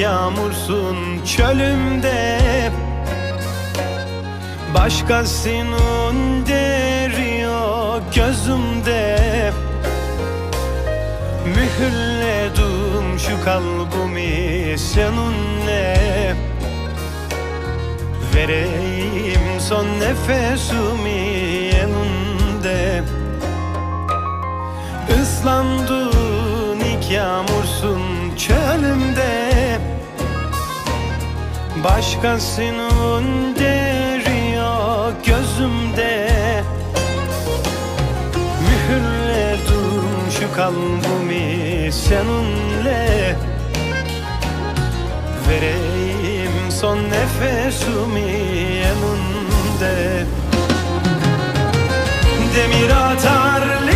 yağmursun çölümde. Başkasının deri yok gözümde. Mühürledim şu kalbimi seninle. Vereyim son nefesimi yanında Islandın ilk yağmursun Başkasının deri yok gözümde. Mühürledim şu kalbimi seninle. Vereyim son nefesimi yanında. Demir atar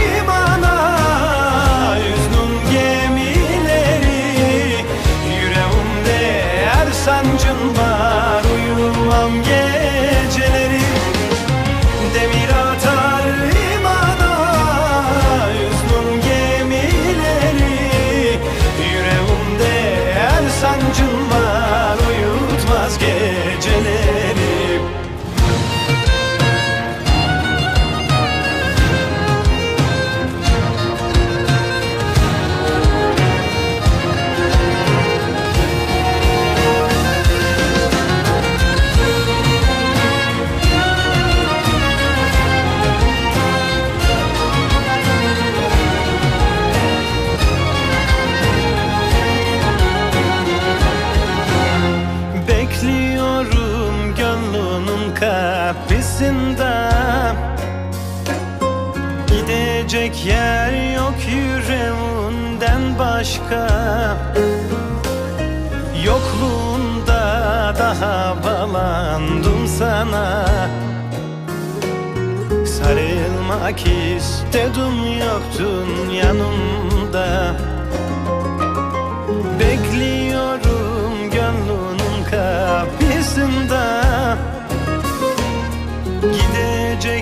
kapısında Gidecek yer yok yüreğinden başka. Yokluğunda daha bağlandım sana. Sarılmak istedim yoktun yanımda